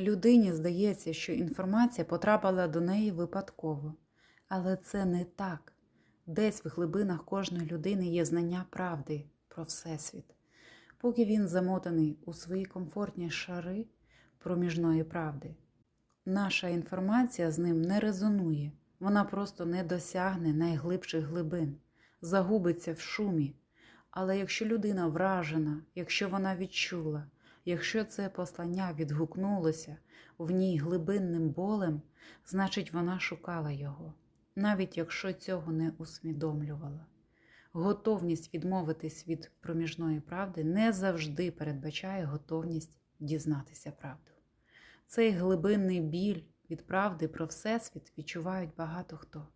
Людині здається, що інформація потрапила до неї випадково, але це не так. Десь в глибинах кожної людини є знання правди про Всесвіт. Поки він замотаний у свої комфортні шари проміжної правди, наша інформація з ним не резонує, вона просто не досягне найглибших глибин, загубиться в шумі. Але якщо людина вражена, якщо вона відчула, якщо це послання відгукнулося в ній глибинним болем, значить вона шукала його, навіть якщо цього не усвідомлювала. Готовність відмовитись від проміжної правди не завжди передбачає готовність дізнатися правду. Цей глибинний біль від правди про Всесвіт відчувають багато хто.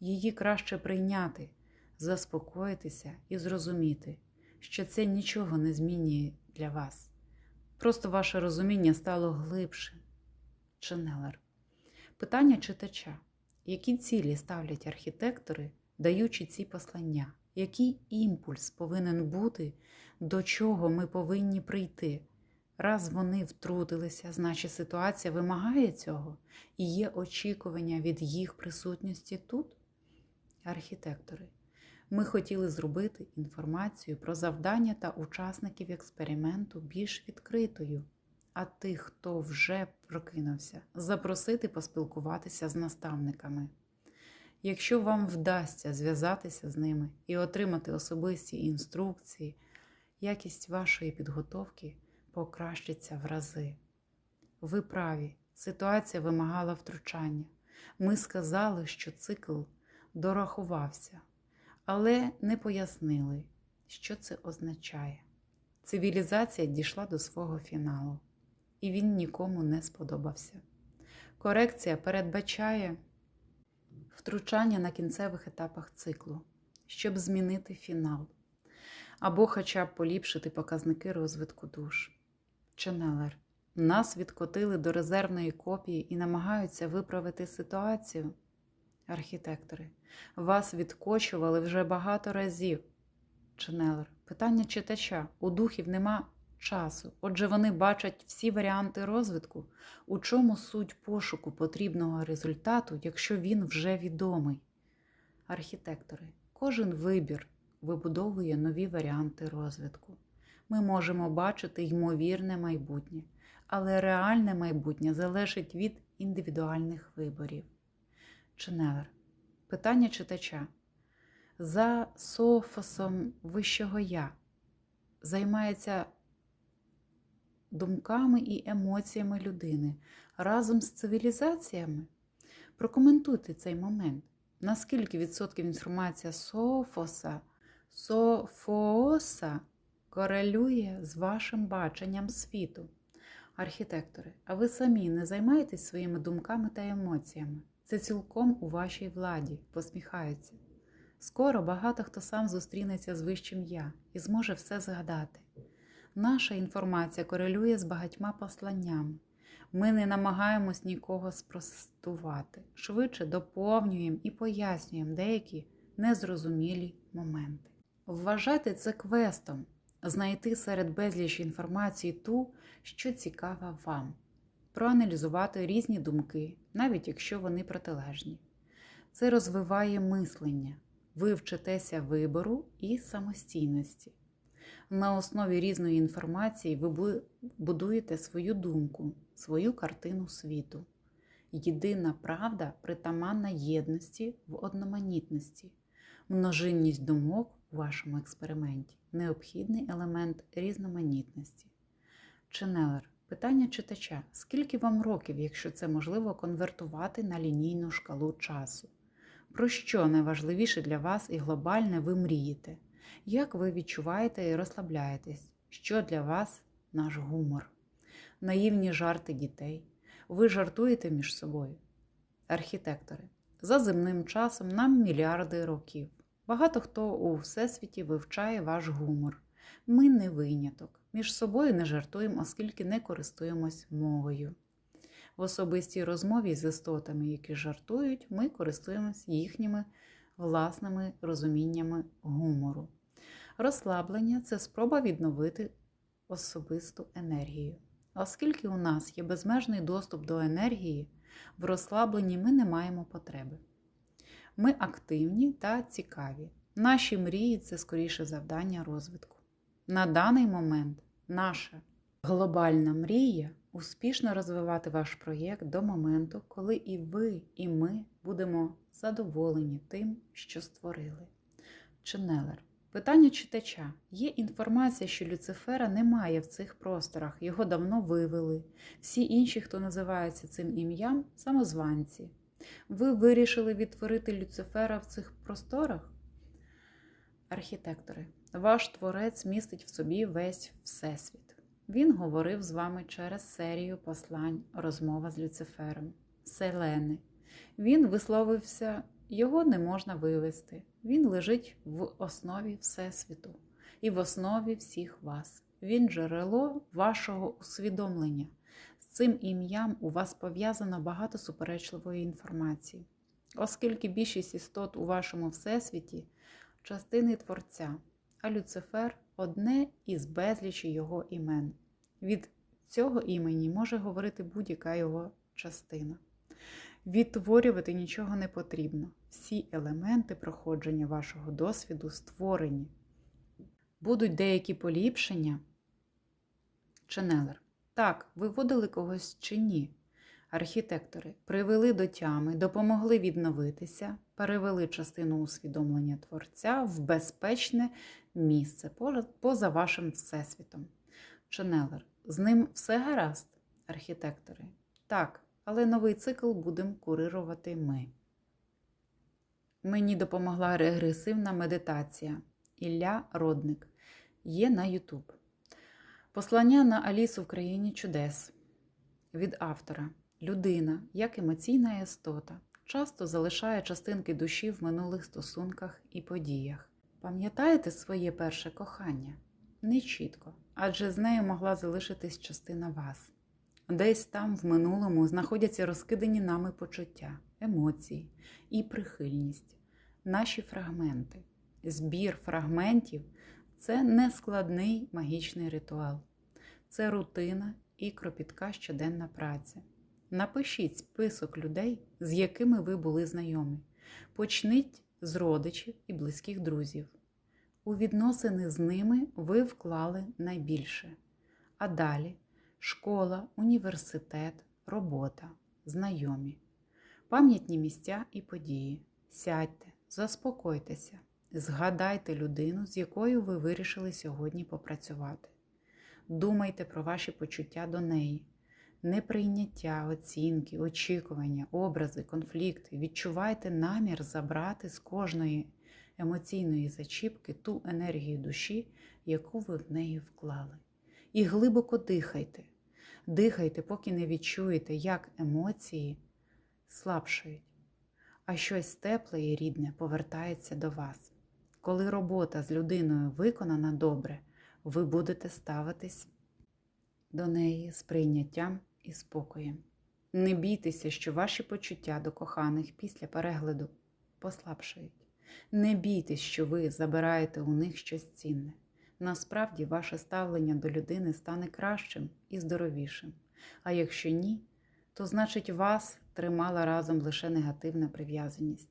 Її краще прийняти, заспокоїтися і зрозуміти, що це нічого не змінює для вас. Просто ваше розуміння стало глибше. Ченнелер. Питання читача. Які цілі ставлять архітектори, даючи ці послання? Який імпульс повинен бути, до чого ми повинні прийти? Раз вони втрутилися, значить ситуація вимагає цього і є очікування від їх присутності тут? Архітектори. Ми хотіли зробити інформацію про завдання та учасників експерименту більш відкритою, а тих, хто вже прокинувся, запросити поспілкуватися з наставниками. Якщо вам вдасться зв'язатися з ними і отримати особисті інструкції, якість вашої підготовки покращиться в рази. Ви праві, ситуація вимагала втручання. Ми сказали, що цикл дорахувався, але не пояснили, що це означає. Цивілізація дійшла до свого фіналу, і він нікому не сподобався. Корекція передбачає втручання на кінцевих етапах циклу, щоб змінити фінал, або хоча б поліпшити показники розвитку душ. Ченелер. Нас відкотили до резервної копії і намагаються виправити ситуацію. Архітектори. Вас відкочували вже багато разів. Ченелер. Питання читача. У духів нема часу. Отже, вони бачать всі варіанти розвитку. У чому суть пошуку потрібного результату, якщо він вже відомий? Архітектори. Кожен вибір вибудовує нові варіанти розвитку. Ми можемо бачити ймовірне майбутнє, але реальне майбутнє залежить від індивідуальних виборів. Ченелер. Питання читача. За софосом вищого я займається думками і емоціями людини разом з цивілізаціями. Прокоментуйте цей момент. Наскільки відсотків інформація софоса, софооса корелює з вашим баченням світу? Архітектори, а ви самі не займаєтесь своїми думками та емоціями? Це цілком у вашій владі, посміхаються. Скоро багато хто сам зустрінеться з вищим я і зможе все згадати. Наша інформація корелює з багатьма посланнями. Ми не намагаємось нікого спростувати, швидше доповнюємо і пояснюємо деякі незрозумілі моменти. Вважайте це квестом, знайти серед безліч інформації ту, що цікава вам, проаналізувати різні думки, навіть якщо вони протилежні. Це розвиває мислення, ви вчитеся вибору і самостійності. На основі різної інформації ви будуєте свою думку, свою картину світу. Єдина правда притаманна єдності в одноманітності, множинність думок у вашому експерименті необхідний елемент різноманітності. Ченелер. Питання читача: скільки вам років, якщо це можливо конвертувати на лінійну шкалу часу? Про що найважливіше для вас і глобальне ви мрієте? Як ви відчуваєте і розслабляєтесь? Що для вас наш гумор? Наївні жарти дітей. Ви жартуєте між собою? Архітектори. За земним часом нам мільярди років. Багато хто у всесвіті вивчає ваш гумор. Ми не виняток. Між собою не жартуємо, оскільки не користуємось мовою. В особистій розмові з істотами, які жартують, ми користуємось їхніми власними розуміннями гумору. Розслаблення це спроба відновити особисту енергію. Оскільки у нас є безмежний доступ до енергії, в розслабленні ми не маємо потреби. Ми активні та цікаві. Наші мрії це скоріше завдання розвитку. На даний момент наша глобальна мрія успішно розвивати ваш проєкт до моменту, коли і ви, і ми будемо задоволені тим, що створили. Ченнелер. Питання читача. Є інформація, що Люцифера немає в цих просторах, його давно вивели. Всі інші, хто називається цим ім'ям, самозванці. Ви вирішили відтворити Люцифера в цих просторах? Архітектори, ваш творець містить в собі весь Всесвіт. Він говорив з вами через серію послань розмова з Люцифером, Селени. Він висловився, його не можна вивести. Він лежить в основі Всесвіту і в основі всіх вас. Він джерело вашого усвідомлення. З цим ім'ям у вас пов'язано багато суперечливої інформації, оскільки більшість істот у вашому всесвіті частини Творця, а Люцифер одне із безлічі його імен. Від цього імені може говорити будь-яка його частина. Відтворювати нічого не потрібно. Всі елементи проходження вашого досвіду створені. Будуть деякі поліпшення. Ченелер. Так, виводили когось чи ні. Архітектори привели до тями, допомогли відновитися, перевели частину усвідомлення творця в безпечне місце поза вашим всесвітом. Ченелер. З ним все гаразд, архітектори. Так, але новий цикл будемо курирувати ми. Мені допомогла регресивна медитація Ілля Родник. Є на Ютуб. Послання на Алісу в країні чудес від автора. Людина, як емоційна істота, часто залишає частинки душі в минулих стосунках і подіях. Пам'ятаєте своє перше кохання? Не чітко, адже з нею могла залишитись частина вас. Десь там в минулому знаходяться розкидані нами почуття, емоції і прихильність, наші фрагменти. Збір фрагментів це нескладний магічний ритуал, це рутина і кропітка щоденна праця. Напишіть список людей, з якими ви були знайомі. Почніть з родичів і близьких друзів. У відносини з ними ви вклали найбільше. А далі школа, університет, робота, знайомі, пам'ятні місця і події. Сядьте, заспокойтеся, згадайте людину, з якою ви вирішили сьогодні попрацювати. Думайте про ваші почуття до неї неприйняття, оцінки, очікування, образи, конфлікти. Відчувайте намір забрати з кожної емоційної зачіпки ту енергію душі, яку ви в неї вклали. І глибоко дихайте. Дихайте, поки не відчуєте, як емоції слабшають, а щось тепле і рідне повертається до вас. Коли робота з людиною виконана добре, ви будете ставитись до неї з прийняттям і спокоєм. Не бійтеся, що ваші почуття до коханих після перегляду послабшають. Не бійтесь, що ви забираєте у них щось цінне. Насправді, ваше ставлення до людини стане кращим і здоровішим. А якщо ні, то значить вас тримала разом лише негативна прив'язаність.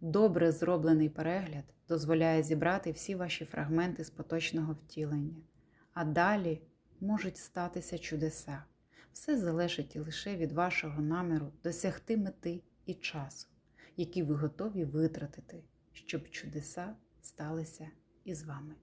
Добре зроблений перегляд дозволяє зібрати всі ваші фрагменти з поточного втілення, а далі можуть статися чудеса. Все залежить лише від вашого наміру досягти мети і часу, які ви готові витратити, щоб чудеса сталися із вами.